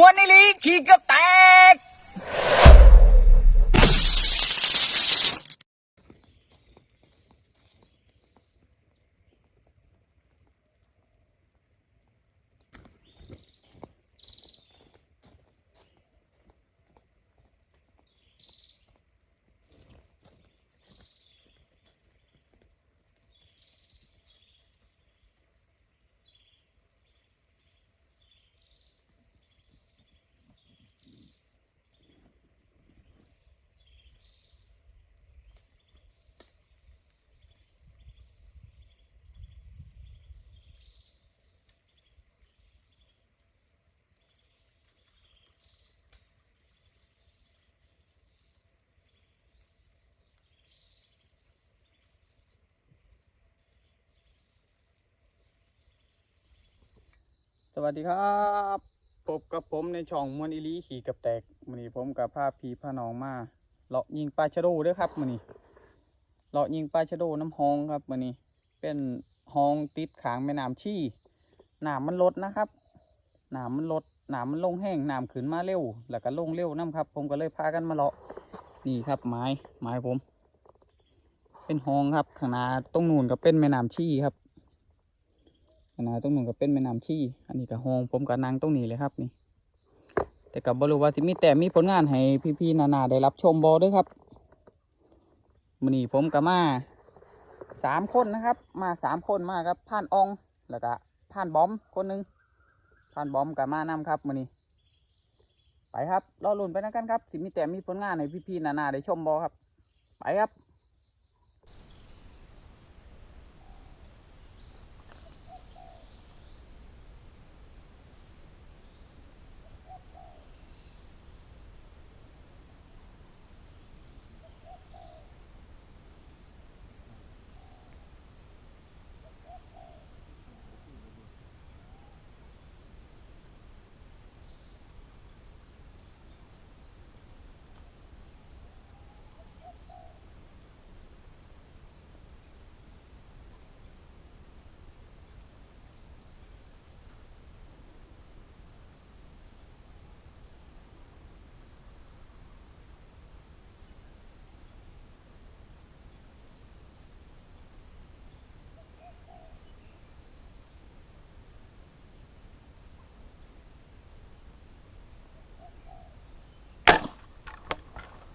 মনিলি কি วัสดีครับพบกับผมในช่องมวนอิลีขี่กับแตกมือนี้ผมกับภาพพีพาน้องมาเลาะยิงปลาชะโดด้วยครับมือนี้เลาะยิงปลาชะโดน้ำฮองครับมือนี้เป็นฮองติดขางแม่น้ำชี่น้ำมันลดนะครับน้ำมันลดน้ำมันลงแห้งน้ำขึ้นมาเร็ว แล้วก็ลงเร็วน้ำครับ ผมก็เลยพากันมาเลาะนี่ครับไม้ไม้ผม เป็นฮองครับข้างน้าตรงนู่นก็เป็นแม่น้ำชี่ครับ นาตรงนู้นก็เป็นแม่น้ำชี่อันนี้ก็ห้องผมก็นั่งตรงนี้เลยครับนี่ แต่กับบรูว่าสิมีแต่มีผลงานให้พี่ๆนานาได้รับชมบอด้วยครับมื้อนี้ผมกับมาสามคนนะครับ มาสามคนมาครับผ่านอองแล้วก็ผ่านบอมคนหนึ่งผ่านบอมกับมานำครับมื้อนี้ไปครับรอลุ้นไปนะกันครับ สิมีแต่มีผลงานให้พี่ๆนานาได้ชมบอครับ ไปครับ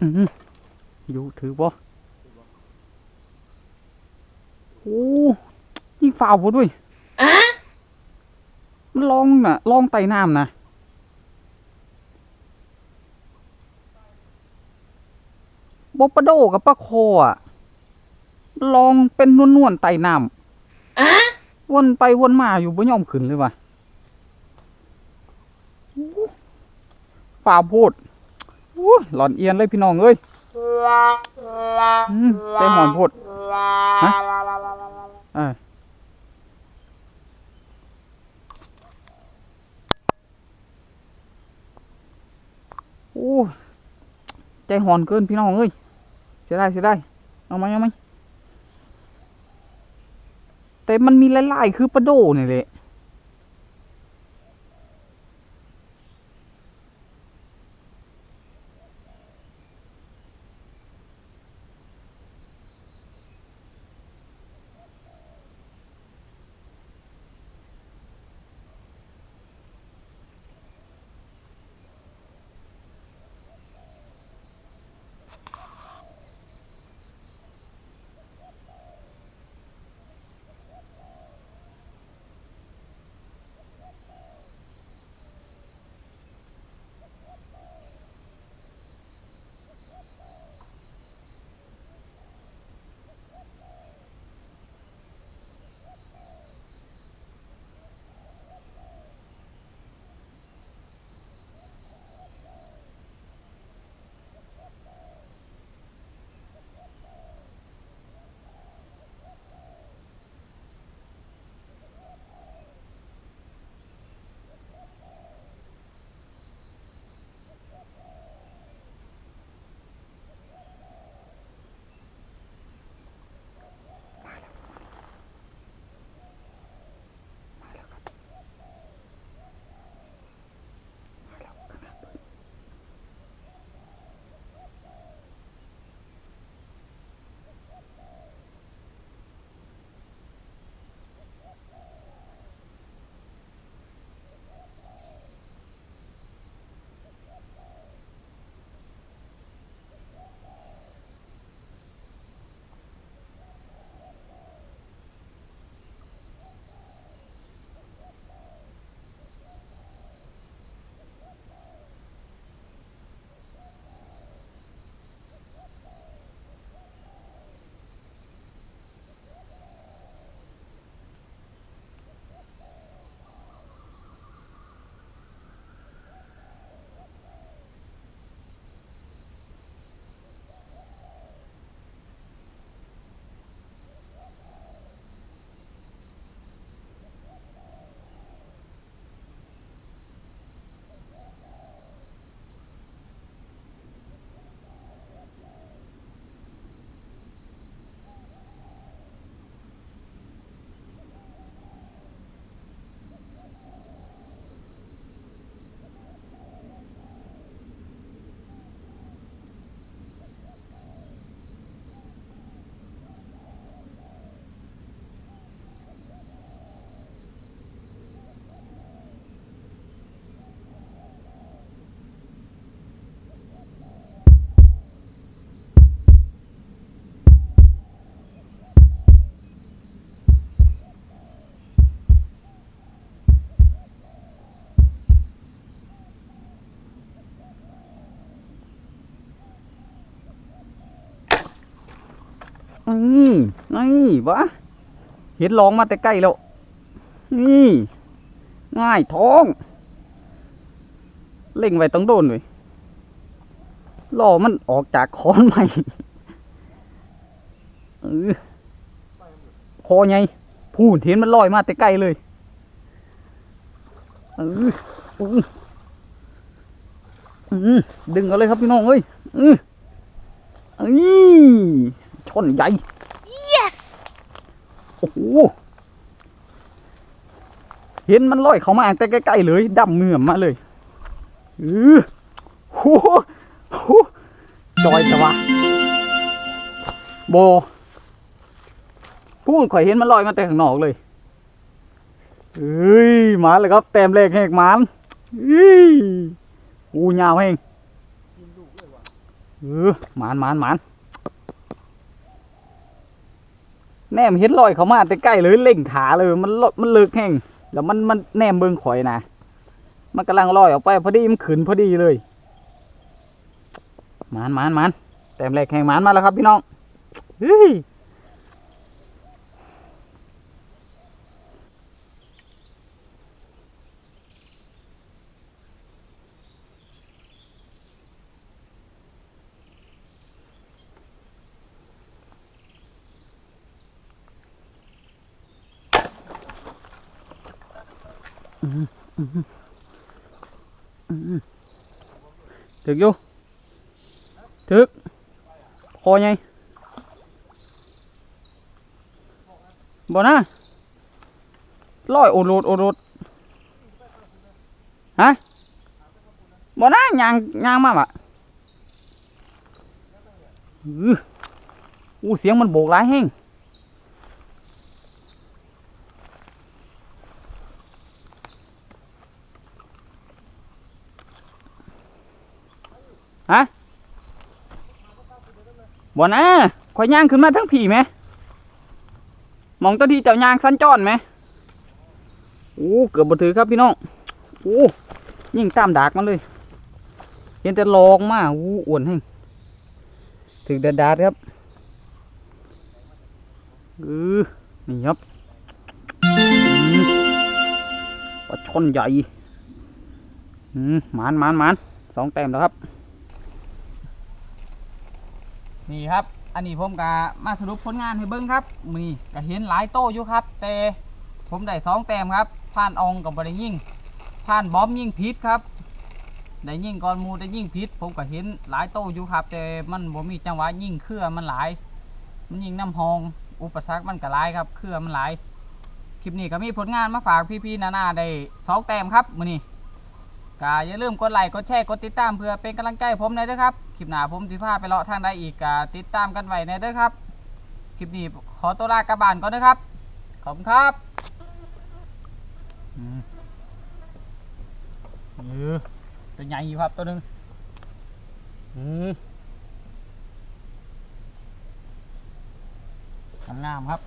อืมอยู่ถือบ่โอ้ยิงฝ่าวผมด้วยมันลองน่ะลองไต่น้ำนะบปลาโดกับปลาโคอะลองเป็นนวลๆไต่น้ำวนไปวนมาอยู่บ่ยอมขึ้นเลยว่ะโอ้ฝ่าโพดอู้ หลอนเอียนเลยพี่น้องเอ้ยอืมใจหอนพดฮะเออโอ้ใจหอนเกินพี่น้องเอ้ยเสียดายเสียดายเอาไหมเอาไหมแต่มันมีหลายๆคือปลาโดนี่แหละ อืมนี่วะเห็นลองมาแต่ใกล้แล้ว นี่ ง่ายท้อง เล่งไว้ต้องโดนเลยล่อมันออกจากคอนใหม่เออคอไงพูดเห็นมันลอยมาแต่ใกล้เลยเอออือดึงเอาเลยครับพี่น้องเอ้ยอือเอ้ย ช่อนใหญ่ Yes! โอ้โห เห็นมันลอยเข้ามาแต่ใกล้ๆเลยดำเหมื่อมมาเลยเออโหโหจอยแต่ว่าโบพูดข่อยเห็นมันลอยมาแต่ข้างนอกเลยเอ้ยหมาเลยครับ แต้มแรกแหกหมานเอ้ยอูยาวแห้งเออหมานหมานหมาน แนมเฮ็ดลอยเขามาแต่ใกล้เลยเล่งขาเลยมันลมันเลิกแห้งแล้วมันมันแนมเบิงข่อยนะมันกำลังลอยออกไปพอดีมันขืนพอดีเลยมานมานมานแต้มแรกแห่งมานมาแล้วครับพี่น้องเฮ้ย ถึกอยู่ถึกคอไงบ่นะลอยโอดโรดโอดโรดฮะบ่นะยางยางมาบะอื้ออู้เสียงมันโบกหลายแห้ง ฮะบ่นะข่อยย่างขึ้นมาทั้งผีไหมมองตัวที่เจ้าย่างสั้นจอนไหมโอ้เกือบบ่ถือครับพี่น้องโอ้ยิ่งตามดากมันเลยเห็นแต่ลองมาโอ้อ้วนให้ถึกดาดาดครับเออนี่ครับปลาช่อนใหญ่ อืมมานมานมานสองแต้มแล้วครับ นี่ครับ อันนี้ผมก็มาสรุปผลงานให้เบิ้งครับมีก็เห็นหลายโต้อยู่ครับ แต่ผมได้สองแต้มครับผ่านอองกับบริยิ่งผ่านบอมยิ่งพิษครับได้ยิ่งก่อนมูได้ยิ่งพิษผมก็เห็นหลายโต้อยู่ครับ แต่มันบ่มีจังหวะยิ่งเครือมันหลาย มันยิงน้ำหอง อุปสรรคมันก็หลายครับเครือมันหลายคลิปนี้ก็มีผลงานมาฝากพี่ๆนานาได้สองแต้มครับมือนี้ก็อย่าลืมกดไลค์กดแชร์กดติดตามเพื่อเป็นกำลังใจผมหน่อยเด้วยครับ ลิปหน้าผมสิพาไปเลาะทางใดอีกก็ติดตามกันไว้ในเด้อครับ คลิปนี้ขอตัวลากลับบ้านก่อนนะครับ ขอบคุณครับเออตัวใหญ่อยู่ครับตัวหนึงอืมงามครับ